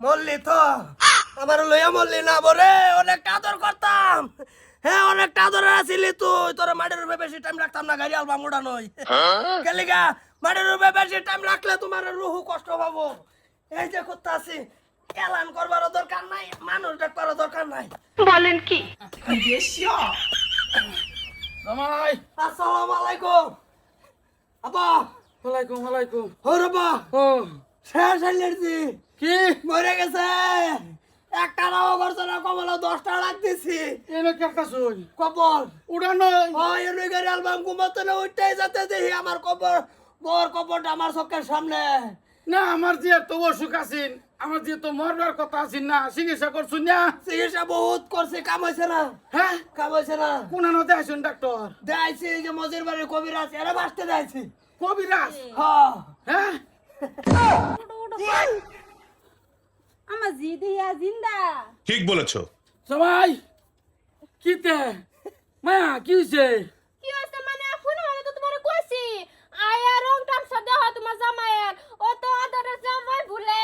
মরলি তো। আমার লইয়া মরলি না বরে অনেক আদর করতাম। হ্যাঁ অনেক আদর আছিলি তুই। তোর মাটির রূপে বেশি টাইম রাখতাম না গাড়ি আলবাম উড়া নই কেলিগা মাটির রূপে বেশি টাইম রাখলে তোমার রুহু কষ্ট পাবো। এই যে করতে আছি এলান করবার দরকার নাই মানুষ ডাকবার দরকার নাই। জামাই। আসসালামু আলাইকুম। আপা ওয়ালাইকুম ওয়ালাইকুম। ও রবা ও। শেষ এলার্জি কি? মরে গেছে। একটা নাও করছে না কমলা দশটা লাখ দিছি এনে কবর। উড়ানো হয় এনে গাড়ি অ্যালবাম ঘুমাতে না ওইটাই যাতে দেখি আমার কবর বর কবরটা আমার চোখের সামনে। না আমার যে তো অসুখ আছেন আমার যে তো মরবার কথা আছেন না চিকিৎসা করছুন না? চিকিৎসা বহুত করছে কাম হয়েছে না। হ্যাঁ? কাম হয়েছে না। কোন আসুন ডাক্তার? দেখাইছি যে মজির বাড়ির কবিরাজ এরা বাঁচতে দেখাইছি কবিরাজ? হ্যাঁ। হ্যাঁ? আমার জিদ ইয়া জিন্দা ঠিক বলেছ। সবাই কিতে? মায়া কি হয়েছে কি হইছে মানে ফোন মানে তো তোমার কইছি আয়া রং টামসা দেওয়া তোমার জামাইয়ের ও তো আদরের জামাই ভুলে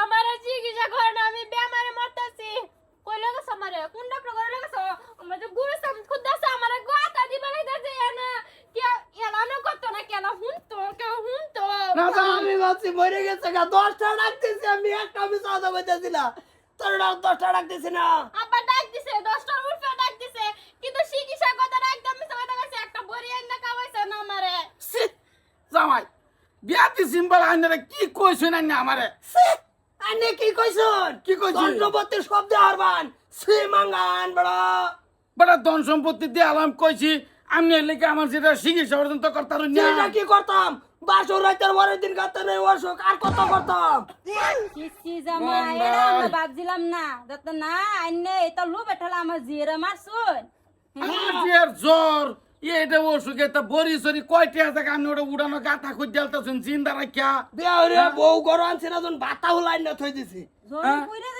আমার চিকিৎসা করে না আমি বেমারে মরতাছি কই লাগছ আমারে কোন ডাক্তার করে লাগছ আমার যে গুরু সাম খুদাছে আমারে গাতা দিবা লাগাছে না কি এলানো কত না কেলা হুন তো কে হুন তো না তা আমি ভাবছি মরে গেছে গা দশটা ডাকতেছি আমি একটা আমি সাদা বেঁচেছি না। তোর দশটা ডাকতেছি না। আব্বা ডাক দিছে দশটার উঠে ডাক দিছে কিন্তু একদম মিছা কথা একটা বড়ি এনে কামাইছে না আমারে। জামাই বিয়া দিছিন বলা আইনারে কি কইছেন আইনা আমারে? সে, আনে কি কইছুন? কি কইছুন? দণ্ডপতির শব্দ হারবান শ্রী মাঙ্গান বড়। বড় ধন সম্পত্তি দিয়ে আলাম কইছি আমি লেগে আমার যেটা চিকিৎসা পর্যন্ত করতার চিন্তা কি করতাম বাসর রাইতের পরের দিন কাটতে নেই অসুখ আর কত করতাম কিসি জামাই বান্দা। আমরা ভাবছিলাম না। যত না আইনে এটা লো বেঠালা আমার জিরে মারছুন আমার জ্বর এটা অসুখ এটা বড়ি সরি কয়টা থেকে আমি ওটা উড়ানো গাথা খুঁজ দিলতেছেন চিন্তা রাখিয়া বিয়া বউ গরম আনছি না যখন বাতা হুলাই না থই দিছি। জোরে হ্যাঁ? কইরা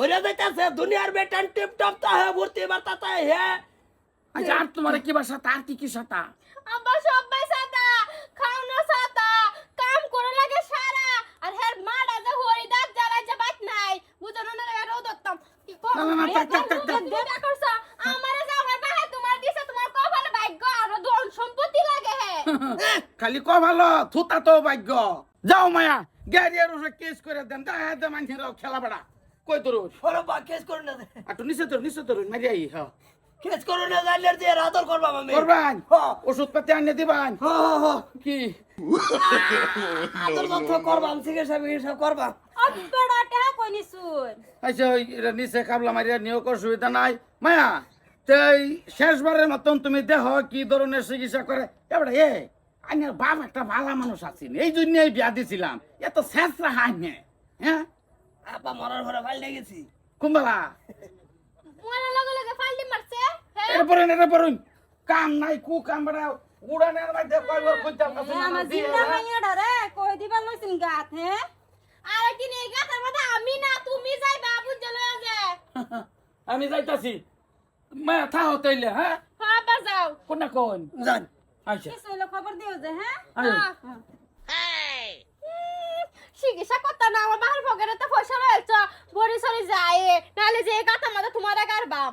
ওরে যাইতাছে দুনিয়ার বেটান টিপ টপ তা হে ভর্তি বার্তা তা হে। আচ্ছা আর তোমার কি বাসা? তার কি কি সাথা আব্বা সবাই সাতা খাওনো সাতা কাম করে লাগে সারা। আর হের মাডা যে হরি দাঁত জ্বালাই যে বাত নাই বুঝনো না লাগে রোদ দত্তম কি না, না। করছ? আমারে যে আমার বাহে তোমার দিছে তোমার কপালে ভাগ্য আর ধন সম্পত্তি লাগে হে। খালি ক ভালো থুতা তো ভাগ্য। যাও মায়া গাড়িয়ার উপরে কেস করে দেন। দেখা দে মানুষের খেলা বেড়া। কই তোর ওরে বা কেস করুন না একটু নিচে তোর নিচে তোর মারি আই হ্যাঁ কেস করুন না জানলে দিয়ে আদর করবাম আমি করবান। ওষুধ পাতি আনিয়ে দিবান? হ্যাঁ, হ্যাঁ, হ্যাঁ। কি? আদর যত্ন করবাম চিকিৎসা বিকিৎসা করবাম অব্বড়া টেহা কইনি শুন আচ্ছা ওই এটা নিচে কাবলা মারিয়া নিয়োগ অসুবিধা নাই। মায়া তো এই শেষবারের মতন তুমি দেহ কি ধরনের চিকিৎসা করে? এবারে এ আইনের বাপ একটা ভালো মানুষ আছেন। এই জন্য এই বিয়া দিছিলাম। এত শেষ রাখা আইনে হ্যাঁ? আপা মরার ঘরে ফাইলে গেছি কুম্বালা মোলা লগে লগে ফাল্টি হ্যাঁ এরপরে এরপরে কাম নাই কু কাম বেড়া উড়ানের মধ্যে কয়বার কইতাম না আমার জিন্দা মাইয়াডা রে কই দিবা লইছিন গাত হে আর কি নেই গাতের মধ্যে আমি না তুমি যাই বাবু চলে যে আমি যাইতাছি। মায়া থা হতেইলে হ্যাঁ? হ্যাঁ বাজাও কোনটা কোন? জান আচ্ছা হইলে খবর দিও যে হ্যাঁ। হ্যাঁ। উম, চিকিৎসা করতে না আমার বাহার পকেটে তো পয়সা রয়েছে। বড়ি সরি যায় নাহলে যে গাতের মধ্যে তোমার গার বাপ।